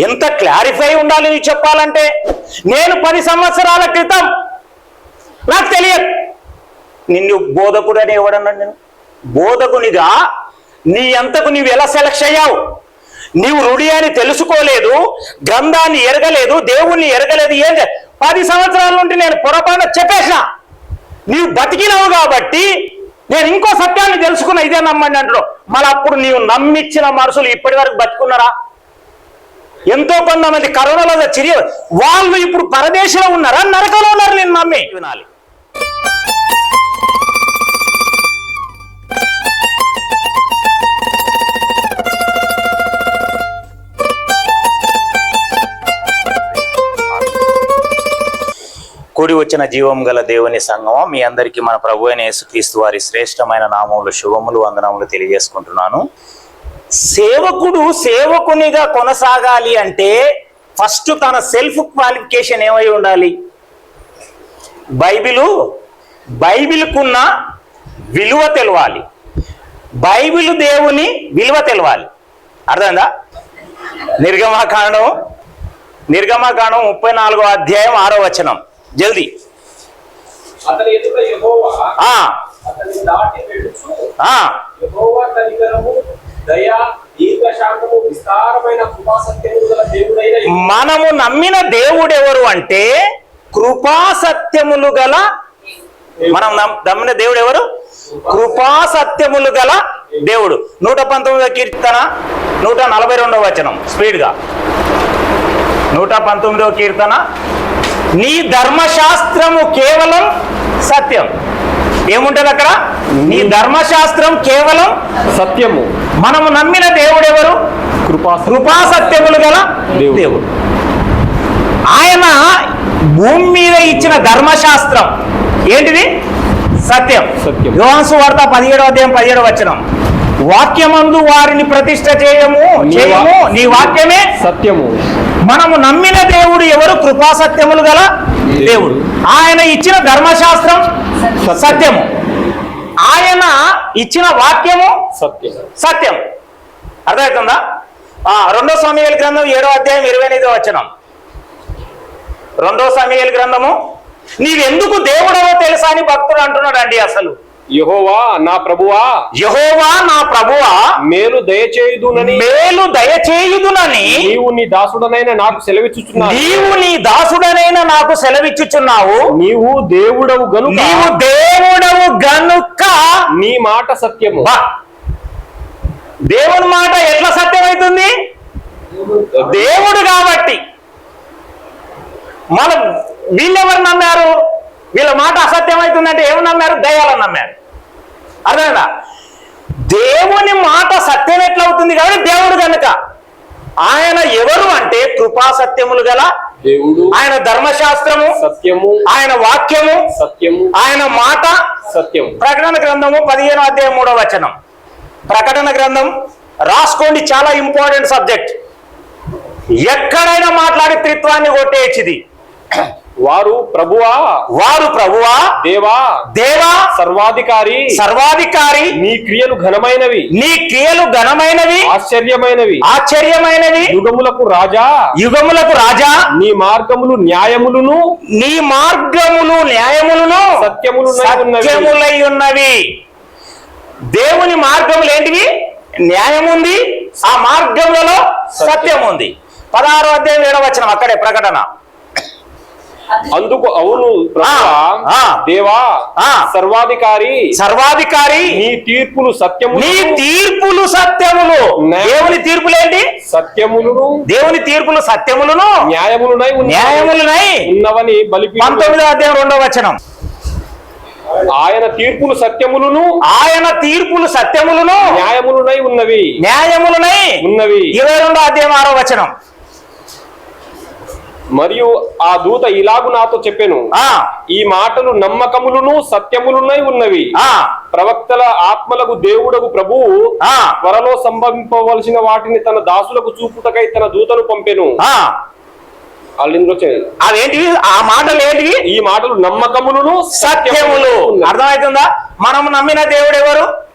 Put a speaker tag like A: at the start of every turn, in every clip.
A: ఎంత క్లారిఫై ఉండాలి నీకు చెప్పాలంటే? నేను పది సంవత్సరాల క్రితం నాకు తెలియదు. నిన్ను బోధకుడు అని ఎవడన్నాడు నేను? బోధకునిగా నీ అంతకు నీవు ఎలా సెలెక్ట్ అయ్యావు? నీవు రుడి అని తెలుసుకోలేదు గ్రంథాన్ని ఎరగలేదు దేవుణ్ణి ఎరగలేదు ఏం చే- పది సంవత్సరాల నుండి నేను పొరపాటు చెప్పేసిన. నీవు బతికినావు కాబట్టి నేను ఇంకో సత్యాన్ని తెలుసుకున్న ఇదే నమ్మండి అంటాడు మళ్ళీ అప్పుడు నీవు నమ్మిచ్చిన మనుషులు ఇప్పటి వరకు బతుకున్నారా? ఎంతో కొంతమంది కరోనాలో చిరి వాళ్ళు ఇప్పుడు పరదేశంలో ఉన్నారా? నరకంలో ఉన్నారు నేను నమ్మి? వినాలి. కూడి వచ్చిన జీవం గల దేవుని సంగమం మీ అందరికీ మన ప్రభు అయిన యేసుక్రీస్తు వారి శ్రేష్టమైన నామములు శుభములు వందనములు తెలియజేసుకుంటున్నాను. సేవకుడు సేవకునిగా కొనసాగాలి అంటే ఫస్ట్ తన సెల్ఫ్ క్వాలిఫికేషన్ ఏమై ఉండాలి? బైబిలు బైబిల్కున్న విలువ తెలవాలి. బైబిల్ దేవుని విలువ తెలవాలి. అర్థమైందా? నిర్గమాకాండం నిర్గమాకాండం ముప్పై నాలుగో అధ్యాయం ఆరో వచనం. జల్దీ.
B: అతని దయ దీర్ఘశాంతము విస్తారమైన కృపాసత్యము గల దేవుడైన
A: మనము నమ్మిన దేవుడు ఎవరు అంటే కృపా సత్యములు గల మనం నమ్- నమ్మిన దేవుడు ఎవరు కృపా సత్యములు గల దేవుడు. నూట పంతొమ్మిదో కీర్తన నూట నలభై రెండవ వచనం. స్పీడ్గా. నూట పంతొమ్మిదవ కీర్తన. నీ ధర్మశాస్త్రము కేవలం సత్యం. ఏముంటది అక్కడ నీ ధర్మశాస్త్రం కేవలం
C: సత్యము.
A: మనము నమ్మిన దేవుడు ఎవరు
C: కృపా
A: కృపా సత్యములు గల
C: దేవుడు.
A: ఆయన భూమి మీద ఇచ్చిన ధర్మశాస్త్రం ఏంటిది? సత్యం.
C: సత్యం.
A: యోహాసు వార్త పదిహేడవ అధ్యాయం పదిహేడవ వచనం. వాక్యమందు వారిని ప్రతిష్ట చేయము చేయము నీ వాక్యమే
C: సత్యము.
A: మనము నమ్మిన దేవుడు ఎవరు? కృపా సత్యములు గల దేవుడు. ఆయన ఇచ్చిన ధర్మశాస్త్రం సత్యము. ఆయన ఇచ్చిన వాక్యము
C: సత్యం.
A: సత్యం. అర్థమవుతుందా? ఆ, రెండో సమయాల గ్రంథం ఏడో అధ్యాయం ఇరవై ఎనిమిదో వచనం. రెండో సమయాల గ్రంథము నీవెందుకు దేవుడవో తెలుసా అని భక్తుడు అంటున్నాడు అండి అసలు.
C: యెహోవా నా ప్రభువా
A: యహోవా నా ప్రభువా
C: మేలు దయచేయుదునని
A: మేలు దయచేయుదునని
C: నీవు నీ దాసుడనైన నాకు సెలవిచ్చుచున్నావు.
A: నీవు నీ దాసుడనైన నాకు సెలవిచ్చుచున్నావు.
C: నీవు దేవుడవు గనుక
A: నీవు దేవుడవు గనుక
C: నీ మాట సత్యము.
A: దేవుని మాట ఎట్లా సత్యమవుతుంది దేవుడు కాబట్టి. మనం వీళ్ళెవరు నమ్మారు? వీళ్ళ మాట అసత్యమవుతుందంటే ఏమి నమ్మారు? దయాలను నమ్మారు. అర్థమైందా? దేవుని మాట సత్యం ఎట్లా అవుతుంది కాబట్టి దేవుడు కనుక ఆయన ఎవరు అంటే కృపా సత్యములు గల
C: దేవుడు
A: ఆయన ధర్మశాస్త్రము
C: సత్యము
A: ఆయన వాక్యము
C: సత్యము
A: ఆయన మాట
C: సత్యము.
A: ప్రకటన గ్రంథము పదిహేను అధ్యాయం మూడో వచనం. ప్రకటన గ్రంథం రాసుకోండి చాలా ఇంపార్టెంట్ సబ్జెక్ట్. ఎక్కడైనా మాట్లాడి త్రిత్వాన్ని కొట్టేయచ్చిది.
C: వారు ప్రభువా
A: వారు ప్రభువా
C: దేవా
A: దేవా
C: సర్వాధికారి.
A: సర్వాధికారి.
C: నీ క్రియలు ఘనమైనవి.
A: నీ క్రియలు ఘనమైనవి.
C: ఆశ్చర్యమైనవి.
A: ఆశ్చర్యమైనవి.
C: యుగములకు రాజా.
A: యుగములకు రాజా.
C: నీ మార్గములు న్యాయములను.
A: నీ మార్గములు న్యాయములను
C: సత్యములునై ఉన్నవి.
A: సత్యములై ఉన్నవి. దేవుని మార్గములు ఏంటివి? న్యాయం ఉంది ఆ మార్గములలో సత్యం. ఉంది పదహారో అధ్యాయం ఏడవ వచనం అక్కడే ప్రకటన.
C: అందుకు అవును. దేవా. సర్వాధికారి
A: సర్వాధికారి
C: నీ తీర్పులు సత్యము
A: నీ తీర్పులు సత్యములు. దేవుని తీర్పులేంటి
C: సత్యములను
A: దేవుని తీర్పులు సత్యములను
C: న్యాయములునై.
A: న్యాయములనై
C: ఉన్నవని బలిపీఠం
A: పంతొమ్మిదో అధ్యాయం రెండవ వచనం
C: ఆయన తీర్పులు సత్యములను
A: ఆయన తీర్పులు సత్యములను
C: న్యాయములునై ఉన్నవి
A: న్యాయములనై
C: ఉన్నవి
A: ఇరవై రెండో అధ్యాయం ఆరో వచనం
C: మరియు ఆ దూత ఇలాగు నాతో చెప్పెను.
A: ఆ.
C: ఈ మాటలు నమ్మకములను సత్యములునై ఉన్నవి.
A: ఆ.
C: ప్రవక్తల ఆత్మలకు దేవుడకు ప్రభువు
A: ఆ.
C: త్వరలో సంభవింపవలసిన వాటిని తన దాసులకు చూపుటకై తన దూతను పంపెను.
A: అవేంటివి ఆ మాటలు ఏంటివి?
C: ఈ మాటలు నమ్మకములను
A: సత్యములు. అర్థమవుతుందా? మనం నమ్మిన దేవుడు ఎవరు?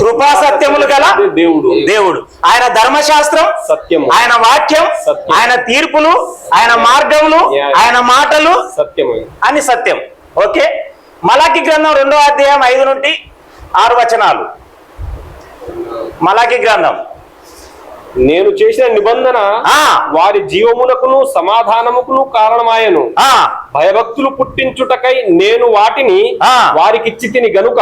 A: కృపా సత్యములు గల
C: దేవుడు.
A: దేవుడు. ఆయన ధర్మశాస్త్రం
C: సత్యము.
A: ఆయన వాక్యం
C: సత్యం.
A: ఆయన తీర్పులు ఆయన మార్గములు. ఆయన మాటలు
C: సత్యము.
A: అని సత్యం. ఓకే? మలాకి గ్రంథం రెండో అధ్యాయం ఐదు నుండి ఆరు వచనాలు. మలాకి గ్రంథం.
C: నేను చేసిన నిబంధన
A: ఆ.
C: వారి జీవమునకును సమాధానముకును కారణమాయను. భయభక్తులు పుట్టించుటకై నేను వాటిని. వారికిచ్చి తిని గనుక.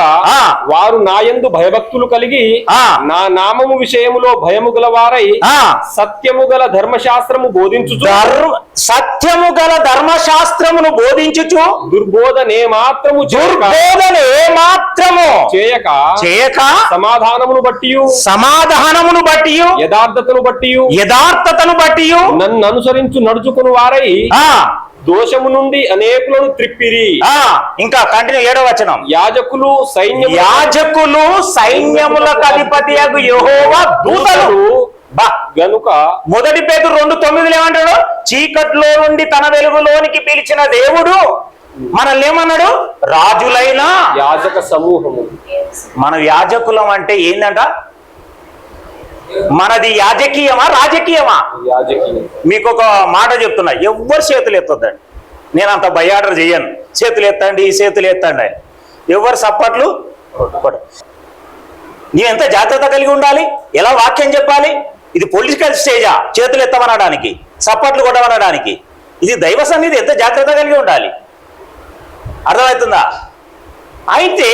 C: వారు నాయందు భయభక్తులు కలిగి
A: ఆ.
C: నా నామము విషయములో భయము గలవారై
A: ఆ.
C: సత్యము గల ధర్మశాస్త్రము
A: ధర్మ సత్యము గల ధర్మశాస్త్రమును బోధించుచు
C: దుర్బోధనే మాత్రము చేయక.
A: దుర్బోధన ఏమాత్రము
C: చేయక.
A: చేయక
C: సమాధానమును బట్టి
A: సమాధానమును బట్టి
C: యథార్థతను బట్టి
A: యథార్థతను బట్టి
C: నన్ను అనుసరించు నడుచుకుని వారై దోషము నుండి అనేకులను త్రిప్పిరి.
A: ఆ ఇంకా కంటిన్యూ ఏడో వచనం.
C: యాజకులు సైన్యము
A: యాజకులు సైన్యములకు అధిపతి యహోవా దూతలు. బా.
C: గనుక
A: మొదటి పేరు రెండు తొమ్మిదిలో ఏమంటాడు? చీకట్లో నుండి తన వెలుగులోనికి పిలిచిన దేవుడు మనల్ని ఏమన్నాడు? రాజులైన
C: యాజక సమూహము.
A: మన యాజకులం అంటే ఏందంట? మనది యాజకీయమా రాజకీయమా? మీకు ఒక మాట చెప్తున్నా ఎవ్వరు చేతులు ఎత్తొద్దండి. నేను అంత బయ్యాడర్ చెయ్యను చేతులు ఎత్తండి చేతులు ఎత్తండి. అని ఎవరు సప్పట్లు. నీవు ఎంత జాగ్రత్త కలిగి ఉండాలి? ఎలా వాక్యం చెప్పాలి? ఇది పొలిటికల్ స్టేజా? చేతులు ఎత్తమనడానికి సప్పట్లు కొట్టమనడానికి. ఇది దైవ సన్నిధి ఎంత జాగ్రత్త కలిగి ఉండాలి? అర్థమవుతుందా? అయితే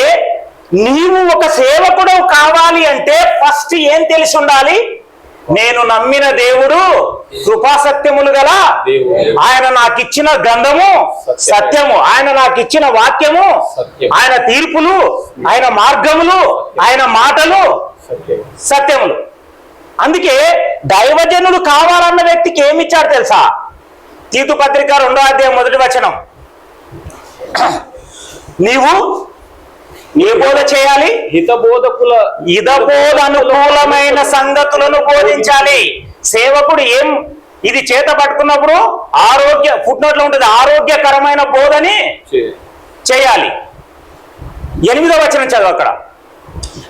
A: నీవు ఒక సేవకుడు కావాలి అంటే ఫస్ట్ ఏం తెలిసి ఉండాలి? నేను నమ్మిన దేవుడు కృపాసత్యములు గల. ఆయన నాకు ఇచ్చిన గ్రంథము సత్యము. ఆయన నాకు ఇచ్చిన వాక్యము. ఆయన తీర్పులు ఆయన మార్గములు ఆయన మాటలు
C: సత్యం
A: సత్యములు. అందుకే దైవజనుడు కావాలన్న వ్యక్తికి ఏమి ఇచ్చాడు తెలుసా? తీతు పత్రిక రెండో అధ్యాయం మొదటి వచనం. నీవు ఏ బోధ చేయాలి?
C: హితబోధకుల
A: ఇదబోధ అనుకూలమైన సంగతులను బోధించాలి. సేవకుడు ఏం ఇది చేత పట్టుకున్నప్పుడు ఆరోగ్య ఫుట్నోట్లో ఉంటుంది ఆరోగ్యకరమైన బోధని చేయాలి. ఎనిమిదో వచనం చదువు అక్కడ.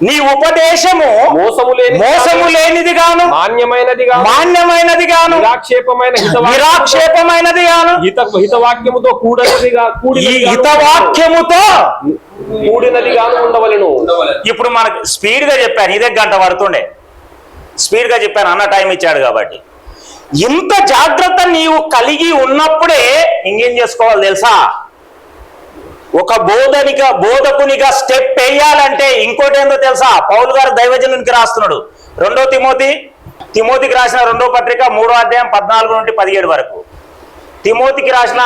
A: నీ ఉపదేశము
C: మోసము లేని
A: మోసము లేనిది గాను
C: మాన్యమైనది గాను
A: మాన్యమైనది గాను
C: నిరాక్షేపమైన
A: నిరాక్షేపమైనది గాను
C: హిత హితవాక్యముతో కూడినది గాను
A: హితవాక్యముతో
C: కూడినది గాను ఉండవలెను.
B: ఉండవలెను.
A: ఇప్పుడు మనకు స్పీడ్గా చెప్పాను ఇదే గంట పడుతుండే. స్పీడ్గా చెప్పాను అన్న టైం ఇచ్చాడు కాబట్టి. ఇంత జాగ్రత్త నీవు కలిగి ఉన్నప్పుడే ఇంకేం చేసుకోవాలి తెలుసా? ఒక బోధనిగా బోధకునిగా స్టెప్ వేయాలంటే ఇంకోటి ఏందో తెలుసా? పౌలు గారు దైవజనునికి రాస్తున్నాడు. రెండో తిమోతి తిమోతికి రాసిన రెండో పత్రిక మూడో అధ్యాయం పద్నాలుగు నుండి పదిహేడు వరకు. తిమోతికి రాసిన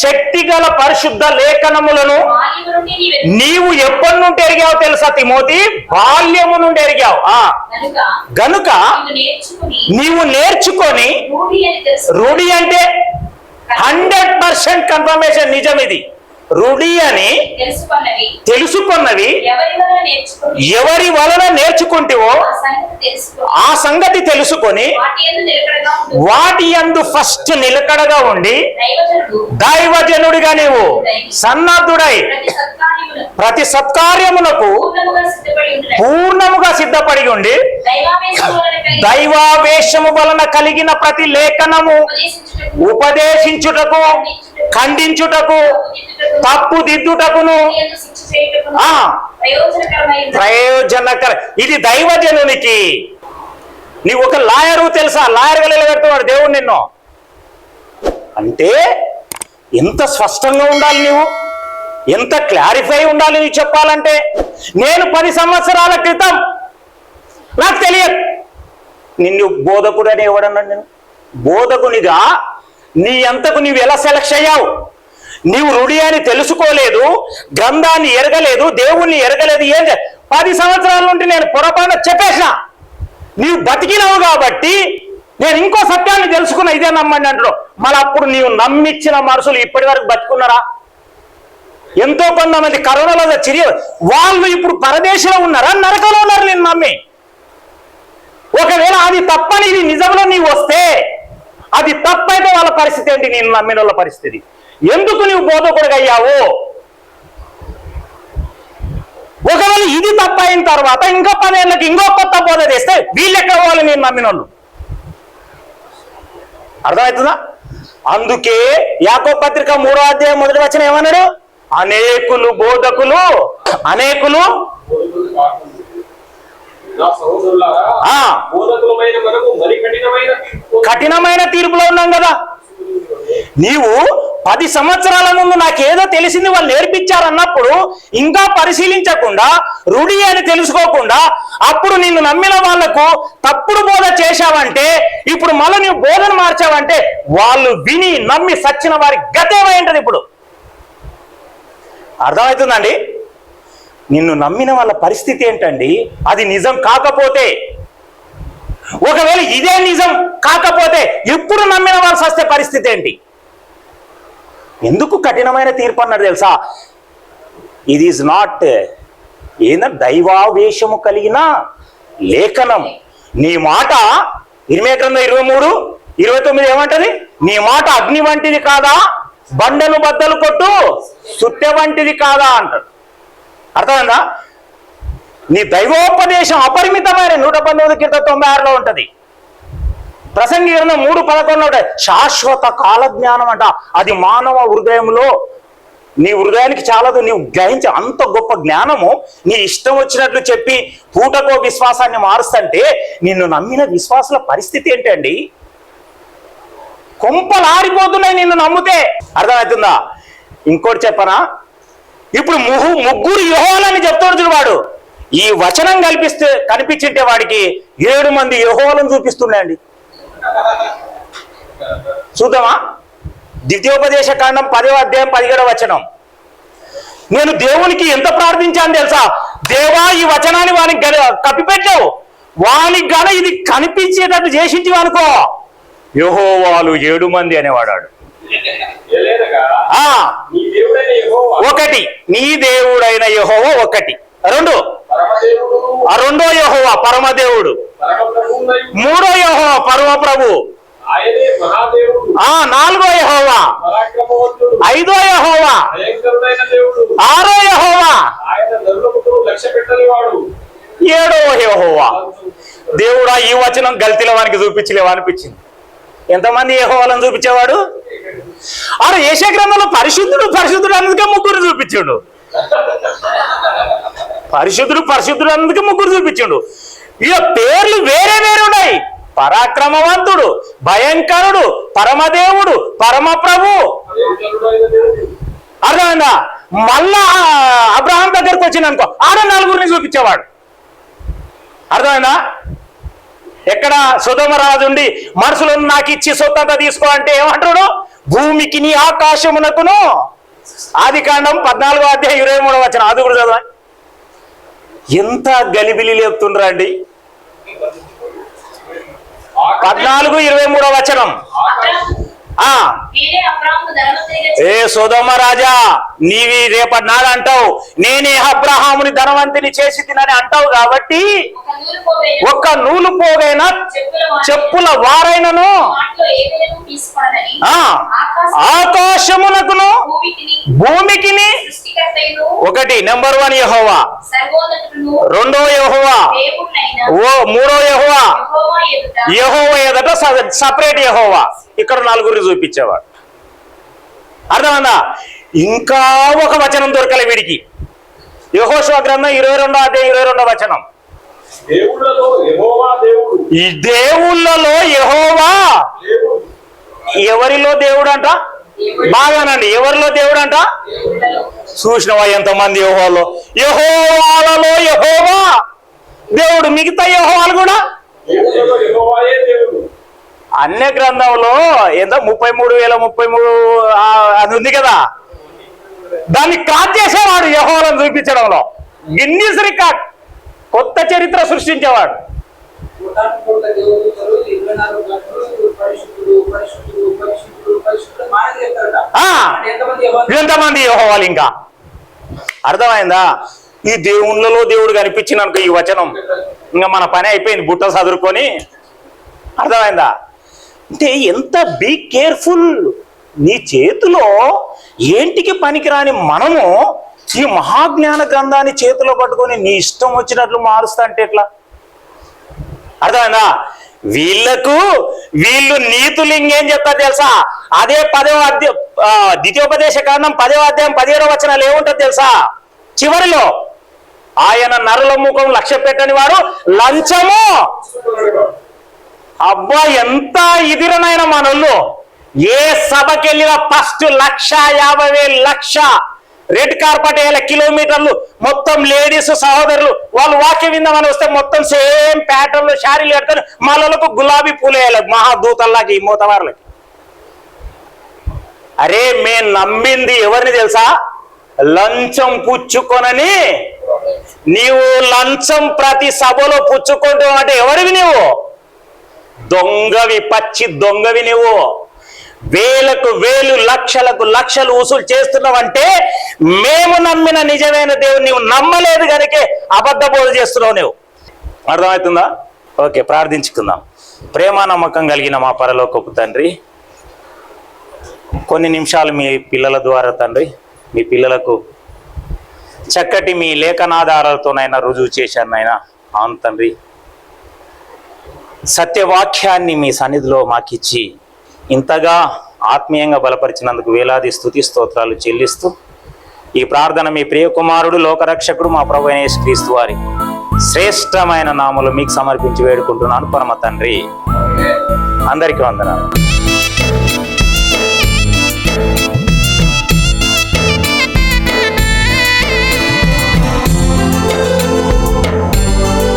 A: శక్తి గల పరిశుద్ధ లేఖనములను
D: నీవు
A: ఎప్పటి నుండి ఎరిగావు తెలుసా తిమోతి? బాల్యము నుండి ఎరిగావు. గనుక
D: నీవు నేర్చుకుని రూఢి
A: అంటే హండ్రెడ్ పర్సెంట్ కన్ఫర్మేషన్ నిజం ఇది. రుడి అని
D: తెలుసుకున్నవి. ఎవరి వలన
A: నేర్చుకుంటేవో
D: ఆ సంగతి
A: తెలుసుకొని
D: వాటి
A: యందు ఫస్ట్ నిలకడగా ఉండి
D: దైవజనుడు.
A: దైవజనుడిగా నీవు సన్నద్ధుడై
D: ప్రతి సత్కార్యములకు
A: సత్కార్యమునకు
D: పూర్ణముగా సిద్ధపడి
A: ఉండి.
D: దైవావేశము వలన
A: కలిగిన ప్రతి లేఖనము
D: ఉపదేశించుటకు
A: ఖండించుటకు తప్పు దిద్దుటకును. ప్రయోజనకర ఇది దైవజనునికి. నీవు ఒక లాయరు తెలుసా? లాయర్గా నిలబెడతాడు దేవుడు నిన్ను. అంటే ఎంత స్పష్టంగా ఉండాలి నీవు? ఎంత క్లారిఫై ఉండాలి నీవు చెప్పాలంటే? నేను పది సంవత్సరాల క్రితం నాకు తెలియదు. నిన్ను బోధకుడు అని ఎవడన్నాడు నేను? బోధకునిగా నీ అంతకు నీవు ఎలా సెలెక్ట్ అయ్యావు? నీవు రుడి అని తెలుసుకోలేదు గ్రంథాన్ని ఎరగలేదు దేవుణ్ణి ఎరగలేదు ఏం చే- పది సంవత్సరాల నుండి నేను పొరపాటు చెప్పేసిన. నీవు బతికినావు కాబట్టి నేను ఇంకో సత్యాన్ని తెలుసుకున్న ఇదే నమ్మండి అంటారు మళ్ళీ అప్పుడు నీవు నమ్మిచ్చిన మనుషులు ఇప్పటి వరకు బతుకున్నారా? ఎంతో కొంతమంది కరోనాలో చిరి వాళ్ళు ఇప్పుడు పరదేశంలో ఉన్నారా? నరకలో ఉన్నారు నేను నమ్మి. ఒకవేళ అది తప్పని ఇది నిజంలో నీవు వస్తే అది తప్పైతే వాళ్ళ పరిస్థితి ఏంటి? నేను నమ్మిన వాళ్ళ పరిస్థితి. ఎందుకు నువ్వు బోధకుడిగా అయ్యావు ఒకవేళ ఇది తప్పైన తర్వాత ఇంకో పదేళ్ళకి ఇంకో కొత్త బోధ చేస్తే వీళ్ళు ఎక్కడ పోవాలి నేను నమ్మిన వాళ్ళు? అర్థమవుతుందా? అందుకే యాకో పత్రిక మూడో అధ్యాయం మొదటి వచ్చిన ఏమన్నాడు? అనేకులు బోధకులు అనేకులు
B: నా సహోదరులారా
A: ఆ
B: బోధకులమైన మనకు మరి కఠినమైన తీర్పు
A: కఠినమైన తీర్పులో ఉన్నాం కదా. నీవు పది సంవత్సరాల ముందు నాకేదో తెలిసింది వాళ్ళు నేర్పించారన్నప్పుడు ఇంకా పరిశీలించకుండా రుడి అని తెలుసుకోకుండా అప్పుడు నిన్ను నమ్మిన వాళ్ళకు తప్పుడు బోధ చేశావంటే ఇప్పుడు మళ్ళీ నువ్వు బోధన మార్చావంటే వాళ్ళు విని నమ్మి సచ్చిన వారి గతేమైంటది ఇప్పుడు. అర్థమవుతుందండి? నిన్ను నమ్మిన వాళ్ళ పరిస్థితి ఏంటండి? అది నిజం కాకపోతే ఒకవేళ ఇదే నిజం కాకపోతే ఎప్పుడు నమ్మిన వాళ్ళు సస్తే పరిస్థితి ఏంటి? ఎందుకు కఠినమైన తీర్పు అన్నారు తెలుసా? ఇది ఈజ్ నాట్ ఏదైనా దైవావేశము కలిగిన లేఖనం. నీ మాట ఇరవై గ్రంథం ఇరవై మూడు ఇరవై తొమ్మిది ఏమంటది? నీ మాట అగ్ని వంటిది కాదా? బండను బద్దలు కొట్టు సుత్తె వంటిది కాదా అంటాడు. అర్థమైందా? నీ దైవోపదేశం అపరిమితమైన నూట పంతొమ్మిది కింద తొంభై ఆరులో ఉంటుంది. ప్రసంగి మూడు పదకొండులో శాశ్వత కాల జ్ఞానం అంట. అది మానవ హృదయంలో నీ హృదయానికి చాలదు నీవు గ్రహించే అంత గొప్ప జ్ఞానము నీ ఇష్టం వచ్చినట్లు చెప్పి పూటకో విశ్వాసాన్ని మారుస్తుంటే నిన్ను నమ్మిన విశ్వాసుల పరిస్థితి ఏంటండి కొంపలు ఆరిపోతున్నాయి నిన్ను నమ్మితే. అర్థమవుతుందా? ఇంకోటి చెప్పనా? ఇప్పుడు ముహు ముగ్గురు యహోలని చెప్తాడు చూడు వాడు. ఈ వచనం కల్పిస్తే కనిపించింటే వాడికి ఏడు మంది యహోలను చూపిస్తున్నాయండి చూద్దామా? ద్వితీయోపదేశ కాండం పదో అధ్యాయం పదిహేడవ వచనం. నేను దేవునికి ఎంత ప్రార్థించాను తెలుసా? దేవా ఈ వచనాన్ని వానికి కప్పిపెట్టావు. వానికి గల ఇది కనిపించేటట్టు చేసింటి అనుకో. యహోవాలు ఏడు మంది అనేవాడాడు. ఒకటి నీ దేవుడైన యహోవ ఒకటి. రెండు ఆ రెండో యహోవ పరమదేవుడు. మూడో యహోవ పరమ ప్రభు
B: ఆయనే మహాదేవుడు.
A: ఆ నాలుగో యహోవ. ఐదో యహోవ. ఆరో యహోవ. ఏడో యహోవ. దేవుడా ఈ వచనం గల్తీల వానికి చూపించలేవా అనిపించింది. ఎంతమంది యహోవాలను చూపించేవాడు? ఆడు ఏషియా గ్రంథంలో పరిశుద్ధుడు పరిశుద్ధుడు అందుకే ముగ్గురు చూపించాడు. పరిశుద్ధుడు పరిశుద్ధుడు అందుకే ముగ్గురు చూపించాడు. ఇక పేర్లు వేరే వేరే ఉన్నాయి. పరాక్రమవంతుడు భయంకరుడు పరమదేవుడు పరమ ప్రభు అర్థమైందా? మళ్ళా అబ్రహాం దగ్గరకు వచ్చింది అనుకో ఆడ నలుగురిని చూపించేవాడు. అర్థమైందా? ఎక్కడ సుధమరాజుండి మనుషులను నాకు ఇచ్చి సొంతంత తీసుకో అంటే ఏమంటాడు భూమికి నీ ఆకాశమునకును ఆది కాండం పద్నాలుగో అధ్యాయం ఇరవై మూడవ వచ్చిన అది కూడా చదవ ఎంత గలిబిలి లేపుతుండ్రా అండి పద్నాలుగు ఇరవై మూడవ వచనం. ఏ సోదమ రాజా నీవి రేపటి నాడు అంటావు. నేనే అబ్రహాముని ధనవంతిని చేసి తినని అంటావు కాబట్టి ఒక్క నూలు పోగైనా
D: చెప్పుల
A: వారైనను ఆ ఆకాశమునకును
D: సృష్టికర్తయును
A: ఒకటి నెంబర్ వన్ యహోవా. రెండో యహోవా. ఓ మూడో యహోవా.
D: యెహోవా ఎదుట
A: యహోవ ఎదట సపరేట్ యహోవా. ఇక్కడ నలుగురిని చూపించేవాడు. అర్థమైందా? ఇంకా ఒక వచనం దొరకలే వీడికి. యహోశివ గ్రంథం ఇరవై రెండో అధ్యాయం ఇరవై రెండో వచనం.
B: దేవుళ్ళలో యెహోవా
A: ఎవరిలో దేవుడు అంట బాగానండి. ఎవరిలో దేవుడు అంట చూసినవా ఎంతమంది యహోవాలో? యహోవాలలో యహోవా దేవుడు. మిగతా యహోవాలు కూడా? అన్య గ్రంథంలో ఎంత ముప్పై మూడు వేల ముప్పై మూడు అది ఉంది కదా? దాన్ని క్రాస్ చేసేవాడు యహోలను చూపించడంలో. Guinness record. కొత్త చరిత్ర సృష్టించేవాడు.
E: కోటాను కోట్ల దేవదూతలు ఇరవై నాలుగు గంటలు పరిశుద్ధుడు పరిశుద్ధుడు పరిశుద్ధుడు పరిశుద్ధుడు మానని చెప్తారట
A: ఆ.
E: ఎంతమంది ఎవరు
A: ఇంకా? అర్థమైందా? ఈ దేవుళ్ళలో దేవుడు కనిపించింది అనుకో ఈ వచనం. ఇంకా మన పని అయిపోయింది బుట్ట చదువుకొని అర్థమైందా? అంటే ఎంత బీ కేర్ఫుల్ నీ చేతిలో ఏంటికి పనికిరాని మనము ఈ మహాజ్ఞాన గ్రంథాన్ని చేతిలో పట్టుకొని నీ ఇష్టం వచ్చినట్లు మారుస్తా అంటే ఎట్లా? అర్థమైందా? వీళ్ళకు వీళ్ళు నీతులింగ్ ఏం చెప్తారు తెలుసా? అదే పదవ అధ్యాయం ద్వితీయోపదేశ కారణం పదవ అధ్యాయం పదిహేడవ వచనాలు ఏముంటుంది తెలుసా? చివరిలో ఆయన నరుల ముఖం లక్ష్య పెట్టని వారు లంచము. అబ్బా ఎంత ఇదిరనైన మనోళ్ళు. ఏ సభకెళ్ళినా ఫస్ట్ లక్ష యాభై వేలు లక్ష. రెడ్ కార్పెట్ వేల కిలోమీటర్లు మొత్తం లేడీస్ సహోదరులు వాళ్ళు వాక్యం విందామని వస్తే మొత్తం సేమ్ ప్యాటర్న్లో శారీలు కడతారు మళ్ళలకు గులాబీ పూలు వేయాలి. మహాదూతల్లాకి ఈ మూతవారులకి అరే మేము నమ్మింది ఎవరిని తెలుసా? లంచం పుచ్చుకొనని. నీవు లంచం ప్రతి సభలో పుచ్చుకుంటావు అంటే ఎవరివి నీవు? దొంగవి పచ్చి దొంగవి నువ్వు వేలకు వేలు లక్షలకు లక్షలు వసూలు చేస్తున్నావంటే మేము నమ్మిన నిజమైన దేవుని నీవు నమ్మలేదు కనుకే అబద్ధ బోధ చేస్తున్నావు నువ్వు అర్థమవుతుందా? ఓకే ప్రార్థించుకుందాం. ప్రేమ నమ్మకం కలిగిన మా పరలోకపు తండ్రి కొన్ని నిమిషాలు మీ పిల్లల ద్వారా తండ్రి మీ పిల్లలకు చక్కటి మీ లేఖనాధారాలతోనైనా రుజువు చేశాను నాయన. అవును తండ్రి. సత్యవాక్యాన్ని మీ సన్నిధిలో మాకిచ్చి ఇంతగా ఆత్మీయంగా బలపరిచినందుకు వేలాది స్థుతి స్తోత్రాలు చెల్లిస్తూ ఈ ప్రార్థన మీ ప్రియకుమారుడు లోకరక్షకుడు మా ప్రభు అయిన యేసుక్రీస్తు వారి శ్రేష్టమైన నామలు మీకు సమర్పించి వేడుకుంటున్నాను. పరమ తండ్రి అందరికీ వందనాలు.